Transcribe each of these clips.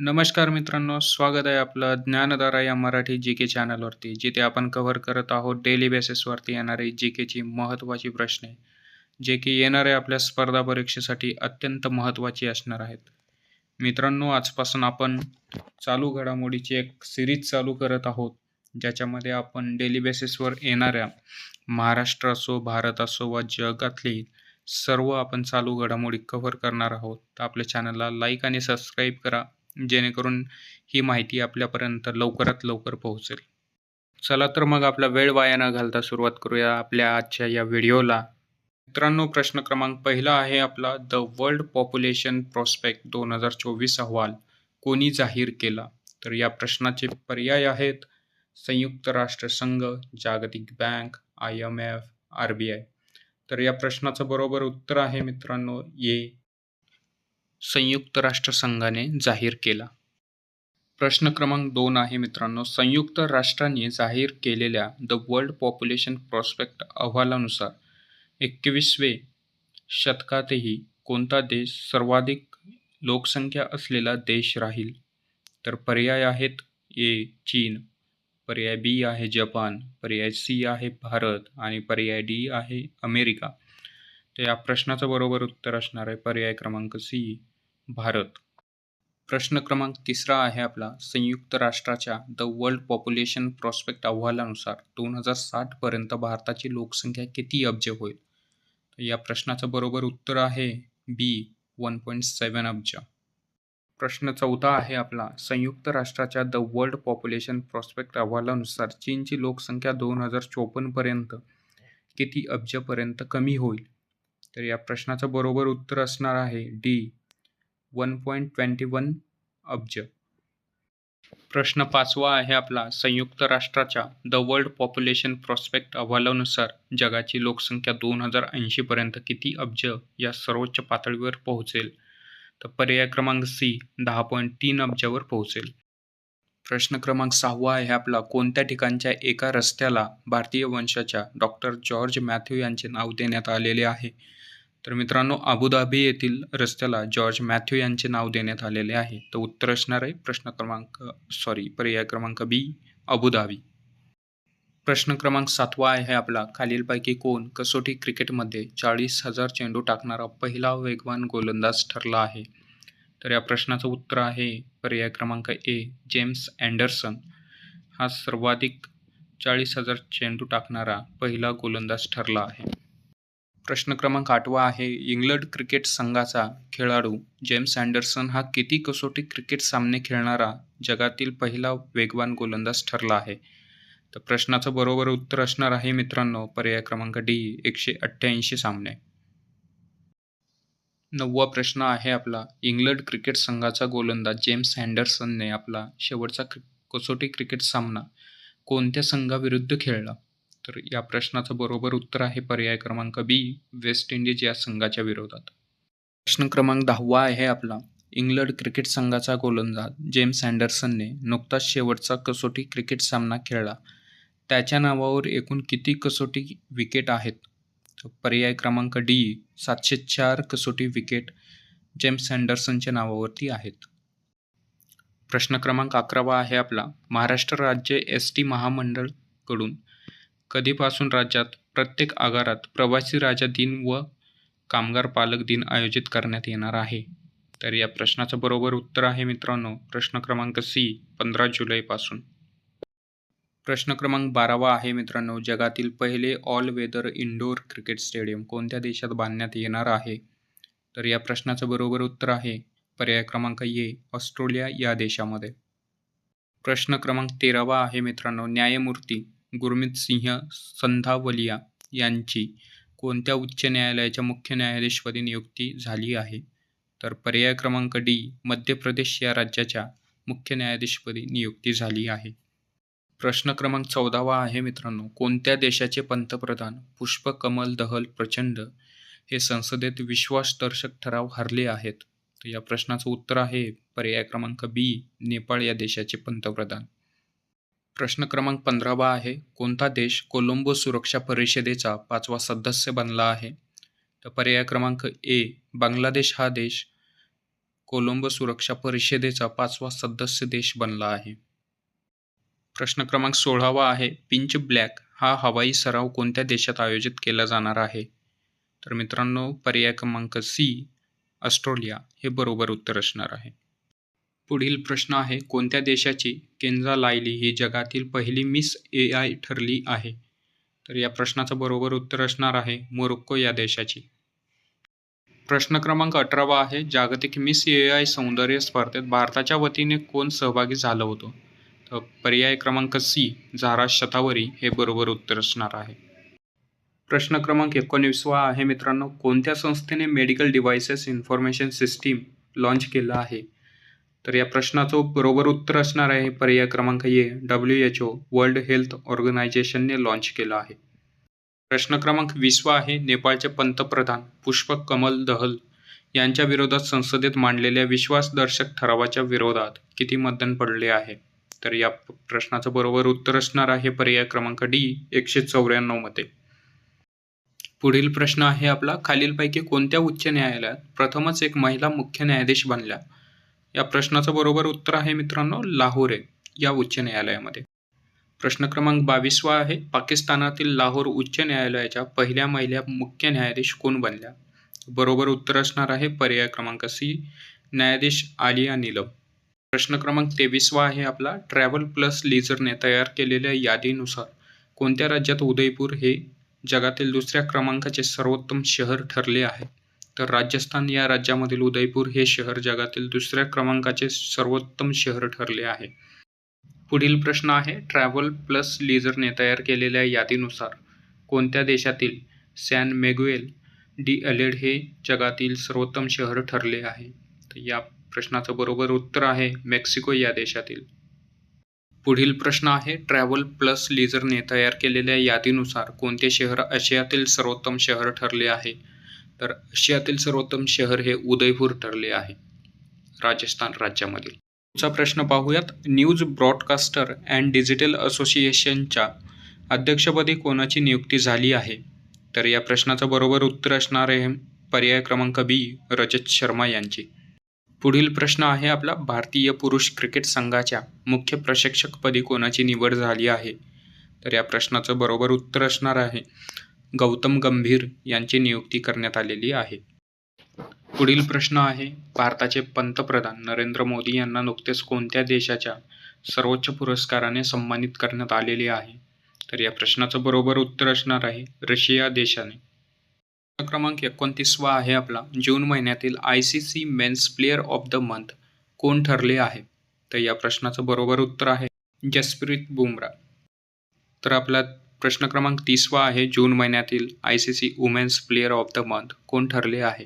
नमस्कार मित्रांनो, स्वागत आहे आपलं ज्ञानधारा या मराठी जी के चॅनलवरती, जिथे आपण कव्हर करत आहोत डेली बेसिसवरती येणारे जी केची महत्त्वाची प्रश्ने, जे की येणाऱ्या आपल्या स्पर्धा परीक्षेसाठी अत्यंत महत्त्वाची असणार आहेत. मित्रांनो, आजपासून आपण चालू घडामोडीची एक सिरीज चालू करत आहोत, ज्याच्यामध्ये आपण डेली बेसिसवर येणाऱ्या महाराष्ट्र असो, भारत असो वा जगातली सर्व आपण चालू घडामोडी कव्हर करणार आहोत. तर आपल्या चॅनलला लाईक आणि सबस्क्राईब करा, जेणेकरून ही माहिती आपल्यापर्यंत लवकरात लवकर पोहोचेल. चला तर मग आपला वेळ वाया न घालता सुरुवात करूया आपल्या आजच्या या व्हिडिओला. मित्रांनो, प्रश्न क्रमांक पहिला आहे आपला द वर्ल्ड पॉप्युलेशन प्रॉस्पेक्ट दोन हजार चोवीस अहवाल कोणी जाहीर केला? तर या प्रश्नाचे पर्याय आहेत संयुक्त राष्ट्रसंघ जागतिक bank, I M F, R B I. तर या प्रश्नाचं बरोबर उत्तर आहे मित्रांनो ए. संयुक्त राष्ट्रसंघाने जाहीर केला. प्रश्न क्रमांक दोन आहे मित्रांनो संयुक्त राष्ट्रांनी जाहीर केलेल्या द वर्ल्ड पॉप्युलेशन प्रॉस्पेक्ट अहवालानुसार एकवीसवे शतकातही कोणता देश सर्वाधिक लोकसंख्या असलेला देश राहील? तर पर्याय आहेत ए. चीन, पर्याय बी आहे जपान, पर्याय सी आहे भारत आणि पर्याय डी आहे अमेरिका. तर या प्रश्नाचं बरोबर उत्तर असणार आहे पर्याय क्रमांक सी भारत. प्रश्न क्रमांक तिसरा आहे आपला संयुक्त राष्ट्राच्या द वर्ल्ड पॉप्युलेशन प्रॉस्पेक्ट अहवालानुसार दोन हजार साठपर्यंत भारताची लोकसंख्या किती अब्ज होईल? तर या प्रश्नाचं बरोबर उत्तर आहे बी वन पॉईंट सेवन अब्ज. प्रश्न चौथा आहे आपला संयुक्त राष्ट्राच्या द वर्ल्ड पॉप्युलेशन प्रॉस्पेक्ट अहवालानुसार चीनची लोकसंख्या दोन हजार चोपन्नपर्यंत किती अब्जपर्यंत कमी होईल? तर या प्रश्नाचं बरोबर उत्तर असणार आहे D one point twenty one अब्ज. प्रश्न पाचवा आहे आपला संयुक्त राष्ट्राच्या द वर्ल्ड पॉप्युलेशन प्रॉस्पेक्ट अहवालानुसार जगाची लोकसंख्या दोन हजार ऐंशीपर्यंत किती अब्ज या सर्वोच्च पातळीवर पोहोचेल? तर पर्याय क्रमांक सी दहा पॉईंट तीन अब्जावर पोहोचेल. प्रश्न क्रमांक सहावा आहे आपला कोणत्या ठिकाणच्या एका रस्त्याला भारतीय वंशाच्या डॉक्टर जॉर्ज मॅथ्यू यांचे नाव देण्यात आलेले आहे? तर मित्रांनो अबुधाबी येथील रस्त्याला जॉर्ज मॅथ्यू यांचे नाव देण्यात आलेले आहे. तर उत्तर असणार आहे प्रश्न क्रमांक सॉरी पर्याय क्रमांक बी अबुधाबी. प्रश्न क्रमांक सातवा आहे आपला खालीलपैकी कोण कसोटी क्रिकेटमध्ये चाळीस हजार चेंडू टाकणारा पहिला वेगवान गोलंदाज ठरला आहे? तर या प्रश्नाचं उत्तर आहे पर्याय क्रमांक ए जेम्स अँडरसन हा सर्वाधिक चाळीस हजार चेंडू टाकणारा पहिला गोलंदाज ठरला आहे. प्रश्न क्रमांक आठवा आहे इंग्लंड क्रिकेट संघाचा खेळाडू जेम्स अँडरसन हा किती कसोटी क्रिकेट सामने खेळणारा जगातील पहिला वेगवान गोलंदाज ठरला आहे? तर प्रश्नाचं बरोबर उत्तर असणार आहे मित्रांनो पर्याय क्रमांक डी एकशे अठ्ठ्याऐंशी सामने. नववा प्रश्न आहे आपला इंग्लंड क्रिकेट संघाचा गोलंदाज जेम्स अँडरसनने आपला शेवटचा कसोटी क्रिकेट सामना कोणत्या संघाविरुद्ध खेळला? तर या प्रश्नाचं बरोबर उत्तर आहे पर्याय क्रमांक बी वेस्ट इंडिज या संघाच्या विरोधात. प्रश्न क्रमांक दहावा आहे आपला इंग्लंड क्रिकेट संघाचा गोलंदाज जेम्स अँडरसनने नुकताच शेवटचा कसोटी क्रिकेट सामना खेळला. त्याच्या नावावर एकूण किती कसोटी विकेट आहेत? पर्याय क्रमांक डी सातशे चार कसोटी विकेट जेम्स अँडरसनच्या नावावरती आहेत. प्रश्न क्रमांक अकरावा आहे आपला महाराष्ट्र राज्य एस टी महामंडळकडून कधीपासून राज्यात प्रत्येक आगारात प्रवासी राजा दिन व कामगार पालक दिन आयोजित करण्यात येणार आहे? तर या प्रश्नाचं बरोबर उत्तर आहे मित्रांनो प्रश्न क्रमांक सी पंधरा जुलैपासून. प्रश्न क्रमांक बारावा आहे मित्रांनो जगातील पहिले all weather indoor cricket stadium कोणत्या देशात बांधण्यात येणार आहे? तर या प्रश्नाचं बरोबर उत्तर आहे पर्याय क्रमांक ए ऑस्ट्रेलिया या देशामध्ये. प्रश्न क्रमांक तेरावा आहे मित्रांनो न्यायमूर्ती गुरमीत सिंह संधावलिया यांची कोणत्या उच्च न्यायालयाच्या मुख्य न्यायाधीशपदी नियुक्ती झाली आहे? तर पर्याय क्रमांक डी मध्य प्रदेश या राज्याच्या मुख्य न्यायाधीशपदी नियुक्ती झाली आहे. प्रश्न क्रमांक चौदावा आहे मित्रांनो कोणत्या देशाचे पंतप्रधान पुष्पकमल दहल प्रचंड हे संसदेत विश्वासदर्शक ठराव हरले आहेत? तर या प्रश्नाचं उत्तर आहे पर्याय क्रमांक बी नेपाळ या देशाचे पंतप्रधान. प्रश्न क्रमांक पंधरावा आहे कोणता देश कोलंबो सुरक्षा परिषदेचा पाचवा सदस्य बनला आहे? तर पर्याय क्रमांक ए बांगलादेश हा देश कोलंबो सुरक्षा परिषदेचा पाचवा सदस्य देश बनला आहे. प्रश्न क्रमांक सोळावा आहे पिंच ब्लॅक हा हवाई सराव कोणत्या देशात आयोजित केला जाणार आहे? तर मित्रांनो पर्याय क्रमांक सी ऑस्ट्रेलिया हे बरोबर उत्तर असणार आहे. पुढील प्रश्न आहे कोणत्या देशाची केंजा लायली ही जगातील पहिली मिस ए आय ठरली आहे? तर या प्रश्नाचं बरोबर उत्तर असणार आहे मोरोक्को या देशाची. प्रश्न क्रमांक अठरावा आहे जागतिक मिस ए आय सौंदर्य स्पर्धेत भारताच्या वतीने कोण सहभागी झालं होतं? तर पर्याय क्रमांक सी झारा शतावरी हे बरोबर उत्तर असणार आहे. प्रश्न क्रमांक एकोणीसवा आहे मित्रांनो कोणत्या संस्थेने medical devices information system launch केलं आहे? तर या प्रश्नाचं बरोबर उत्तर असणार आहे पर्याय क्रमांक A. W H O world health ऑर्गनायझेशनने launch केलं आहे. प्रश्न क्रमांक वीसवा आहे नेपाळचे पंतप्रधान पुष्पक कमल दहल यांच्या विरोधात संसदेत मांडलेल्या विश्वासदर्शक ठरावाच्या विरोधात किती मतदान पडले आहे? तर या प्रश्नाचं बरोबर उत्तर असणार आहे पर्याय क्रमांक डी एकशे चौऱ्याण्णवमध्ये पुढील प्रश्न आहे आपला. खालीलपैकी कोणत्या उच्च न्यायालयात प्रथमच एक महिला मुख्य न्यायाधीश बनल्या? या प्रश्नाचं बरोबर उत्तर आहे मित्रांनो लाहोर या उच्च न्यायालयामध्ये. प्रश्न क्रमांक बावीसवा आहे पाकिस्तानातील लाहोर उच्च न्यायालयाच्या पहिल्या महिला मुख्य न्यायाधीश कोण बनल्या? बरोबर उत्तर असणार आहे पर्याय क्रमांक सी न्यायाधीश आलिया नीलम. प्रश्न क्रमांक तेवीसवा आहे आपला ट्रॅव्हल प्लस लेझरने तयार केलेल्या यादीनुसार कोणत्या राज्यात उदयपूर हे जगातील दुसऱ्या क्रमांकाचे सर्वोत्तम शहर ठरले आहे? तर राजस्थान या राज्यामधील उदयपूर हे शहर जगातील दुसऱ्या क्रमांकाचे सर्वोत्तम शहर ठरले आहे. पुढील प्रश्न आहे ट्रॅव्हल प्लस लीजरने तयार केलेल्या यादीनुसार कोणत्या देशातील सॅन मेगुएल डी अलेड हे जगातील सर्वोत्तम शहर ठरले आहे? तर या प्रश्नाचं बरोबर उत्तर आहे मेक्सिको या देशातील. पुढील प्रश्न आहे ट्रॅव्हल प्लस लीजरने तयार केलेल्या यादीनुसार कोणते शहर आशियातील सर्वोत्तम शहर ठरले आहे? तर आशियातील सर्वोत्तम शहर हे उदयपूर ठरले आहे. राजस्थान राज्यामधील. पुढचा प्रश्न पाहूयात. न्यूज ब्रॉडकास्टर अँड डिजिटल असोसिएशनच्या अध्यक्षपदी कोणाची नियुक्ती झाली आहे? तर या प्रश्नाचं बरोबर उत्तर असणार आहे पर्याय क्रमांक बी रजत शर्मा यांची. पुढील प्रश्न आहे आपला. भारतीय पुरुष क्रिकेट संघाच्या मुख्य प्रशिक्षकपदी कोणाची निवड झाली आहे? तर या प्रश्नाचं बरोबर उत्तर असणार आहे. गौतम गंभीर यांची नियुक्ती करण्यात आलेली आहे. पुढील प्रश्न आहे भारताचे पंतप्रधान नरेंद्र मोदी यांना नुकतेच कोणत्या देशाच्या सर्वोच्च पुरस्काराने सन्मानित करण्यात आलेले आहे? तर या प्रश्नाचं बरोबर उत्तर असणार आहे रशिया देशाने. क्रमांक एकोणतीसवा आहे आपला. जून महिन्यातील I C C men's player of the month कोण ठरले आहे? तर या प्रश्नाचं बरोबर उत्तर आहे जसप्रीत बुमरा तर आपला प्रश्न क्रमांक तीसवा आहे जून महिन्यातील I C C women's player of the month कोण ठरले आहे?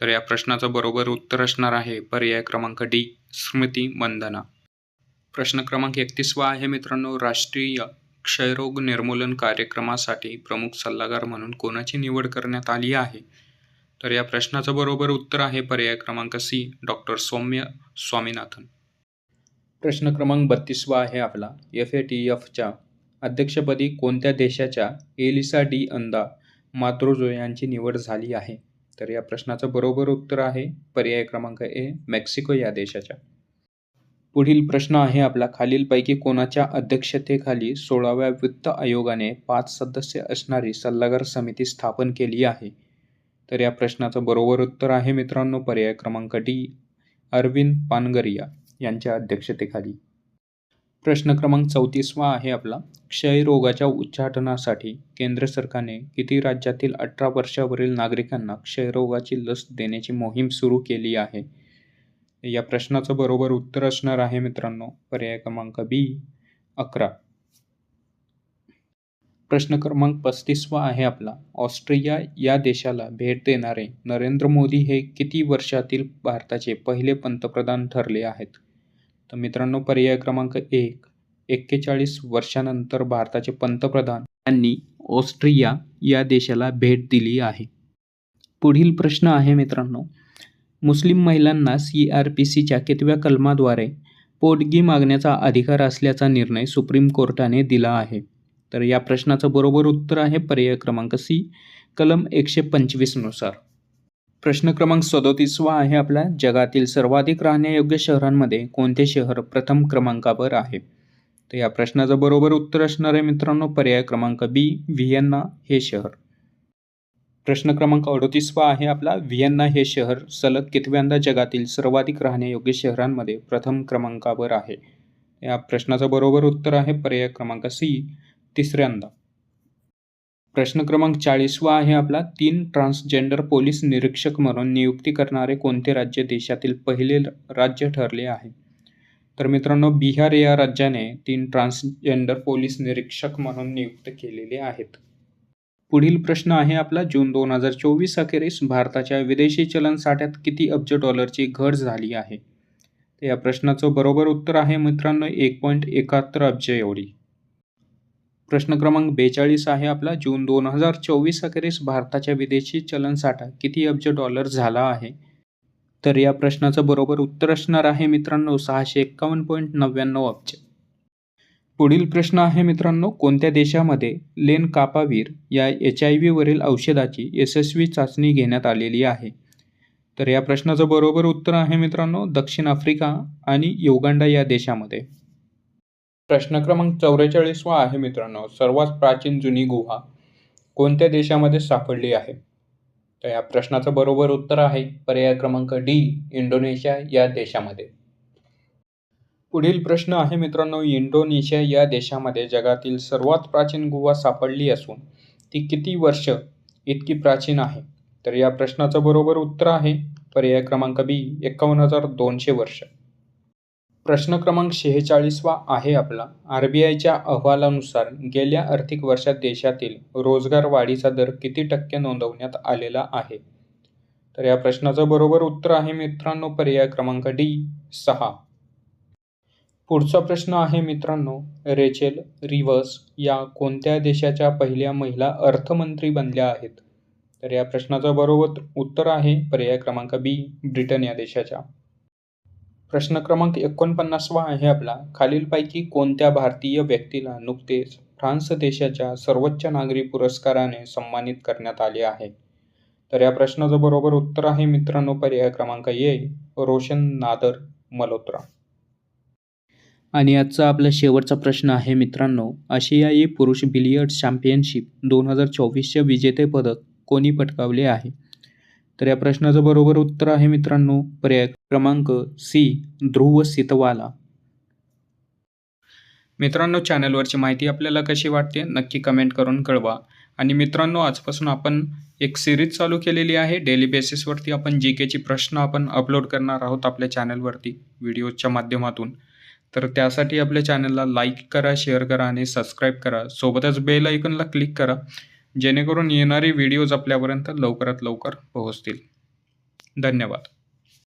तर या प्रश्नाचं बरोबर उत्तर असणार आहे पर्याय क्रमांक डी स्मृती मंदना. प्रश्न क्रमांक एकतीसवा आहे मित्रांनो राष्ट्रीय क्षयरोग निर्मूलन कार्यक्रमासाठी प्रमुख सल्लागार म्हणून कोणाची निवड करण्यात आली आहे? तर या प्रश्नाचं बरोबर उत्तर आहे पर्याय क्रमांक सी डॉक्टर सौम्य स्वामीनाथन. प्रश्न क्रमांक बत्तीसवा आहे आपला एफ ए टी एफच्या अध्यक्षपदी कोणत्या देशाच्या एलिसा डी अंदा मात्रोजो यांची निवड झाली आहे? तर या प्रश्नाचं बरोबर उत्तर आहे पर्याय क्रमांक ए मेक्सिको या देशाच्या. पुढील प्रश्न आहे आपला. खालीलपैकी कोणाच्या अध्यक्षतेखाली सोळाव्या वित्त आयोगाने पाच सदस्य असणारी सल्लागार समिती स्थापन केली आहे? तर या प्रश्नाचं बरोबर उत्तर आहे मित्रांनो पर्याय क्रमांक डी अरविंद पानगरिया यांच्या अध्यक्षतेखाली. प्रश्न क्रमांक चौतीसवा आहे आपला. क्षयरोगाच्या उच्चाटनासाठी केंद्र सरकारने किती राज्यातील अठरा वर्षावरील नागरिकांना क्षयरोगाची लस देण्याची मोहीम सुरू केली आहे? या प्रश्नाचं बरोबर उत्तर असणार आहे मित्रांनो. पर्याय क्रमांक बी अकरा. प्रश्न क्रमांक पस्तीसवा आहे आपला. ऑस्ट्रेलिया या देशाला भेट देणारे नरेंद्र मोदी हे किती वर्षातील भारताचे पहिले पंतप्रधान ठरले आहेत? तर मित्रांनो पर्याय क्रमांक एक एक्केचाळीस वर्षानंतर भारताचे पंतप्रधान यांनी ऑस्ट्रिया या देशाला भेट दिली आहे. पुढील प्रश्न आहे मित्रांनो मुस्लिम महिलांना सी आर पी सीच्या कितव्या कलमाद्वारे पोटगी मागण्याचा अधिकार असल्याचा निर्णय सुप्रीम कोर्टाने दिला आहे. तर या प्रश्नाचं बरोबर उत्तर आहे पर्याय क्रमांक सी कलम एकशे पंचवीसनुसार. प्रश्न क्रमांक सदोतीसवा आहे आपला. जगातील सर्वाधिक राहण्यायोग्य शहरांमध्ये कोणते शहर प्रथम क्रमांकावर आहे? तर या प्रश्नाचं बरोबर उत्तर असणार आहे मित्रांनो पर्याय क्रमांक बी व्हिएन्ना हे शहर. प्रश्न क्रमांक अडोतीसवा आहे आपला. व्हिएन्ना हे शहर सलग कितव्यांदा जगातील सर्वाधिक राहण्यायोग्य शहरांमध्ये प्रथम क्रमांकावर आहे? या प्रश्नाचं बरोबर उत्तर आहे पर्याय क्रमांक सी तिसऱ्यांदा. प्रश्न क्रमांक चाळीसवा आहे आपला. तीन ट्रान्सजेंडर पोलीस निरीक्षक म्हणून नियुक्ती करणारे कोणते राज्य देशातील पहिले राज्य ठरले आहे? तर मित्रांनो बिहार या राज्याने तीन ट्रान्सजेंडर पोलीस निरीक्षक म्हणून नियुक्त केलेले आहेत. पुढील प्रश्न आहे आपला. जून दोन हजार चोवीस अखेरीस भारताच्या विदेशी चलन साठ्यात किती अब्ज डॉलरची घट झाली आहे? तर या प्रश्नाचं बरोबर उत्तर आहे मित्रांनो एक पॉईंट एकाहत्तर अब्ज एवढी. प्रश्न क्रमांक बेचाळीस आहे आपला. जून दोन हजार चोवीस अखेरीस भारताच्या विदेशी चलन साठा किती अब्ज डॉलर झाला आहे? तर या प्रश्नाचं बरोबर उत्तर असणार आहे मित्रांनो सहाशे एक्कावन्न पॉईंट नव्याण्णव अब्ज. पुढील प्रश्न आहे मित्रांनो कोणत्या देशामध्ये लेन कापावीर या एच आय व्हीवरील औषधाची यशस्वी चाचणी घेण्यात आलेली आहे? तर या प्रश्नाचं बरोबर उत्तर आहे मित्रांनो दक्षिण आफ्रिका आणि युगांडा या देशामध्ये. प्रश्न क्रमांक चौवेचाळीसवा आहे मित्रांनो. सर्वात प्राचीन जुनी गुहा कोणत्या देशामध्ये सापडली आहे? तर या प्रश्नाचं बरोबर उत्तर आहे पर्याय क्रमांक डी इंडोनेशिया या देशामध्ये. पुढील प्रश्न आहे मित्रांनो इंडोनेशिया या देशामध्ये जगातील सर्वात प्राचीन गुहा सापडली असून ती किती वर्ष इतकी प्राचीन आहे? तर या प्रश्नाचं बरोबर उत्तर आहे पर्याय क्रमांक बी एकावन्न हजार दोनशे वर्ष. प्रश्न क्रमांक शेहेचाळीसवा आहे आपला. आर बी आयच्या अहवालानुसार गेल्या आर्थिक वर्षात देशातील रोजगार वाढीचा दर किती टक्के नोंदवण्यात आलेला आहे? तर या प्रश्नाचं बरोबर उत्तर आहे मित्रांनो पर्याय क्रमांक डी सहा. पुढचा प्रश्न आहे मित्रांनो रेचेल रिवर्स या कोणत्या देशाच्या पहिल्या महिला अर्थमंत्री बनल्या आहेत? तर या प्रश्नाचं बरोबर उत्तर आहे पर्याय क्रमांक बी ब्रिटन या देशाच्या. प्रश्न क्रमांक एकोणपन्नासवा आहे आपला. खालीलपैकी कोणत्या भारतीय व्यक्तीला नुकतेच फ्रान्स देशाच्या सर्वोच्च नागरी पुरस्काराने सन्मानित करण्यात आले आहे? तर या प्रश्नाचं बरोबर उत्तर आहे मित्रांनो पर्याय क्रमांक ए रोशन नादर मल्होत्रा. आणि आजचा आपला शेवटचा प्रश्न आहे मित्रांनो आशियाई पुरुष बिलियर्ड चॅम्पियनशिप दोन हजार चोवीसचे विजेतेपदक कोणी पटकावले आहे? तर या प्रश्नाचं बरोबर उत्तर आहे मित्रांनो पर्याय क्रमांक सी ध्रुव सितवाला. मित्रांनो चॅनलवरची माहिती आपल्याला कशी वाटते नक्की कमेंट करून कळवा. आणि मित्रांनो आजपासून आपण एक सिरीज चालू केलेली आहे. डेली बेसिसवरती आपण जी केची प्रश्न आपण अपलोड करणार आहोत आपल्या चॅनलवरती व्हिडिओच्या माध्यमातून. तर त्यासाठी आपल्या चॅनलला लाईक करा शेअर करा आणि सबस्क्राईब करा. सोबतच बेल ऐकूनला क्लिक करा. जेणेकरून येणारे व्हिडिओज आपल्यापर्यंत लवकरात लवकर पोहोचतील. धन्यवाद.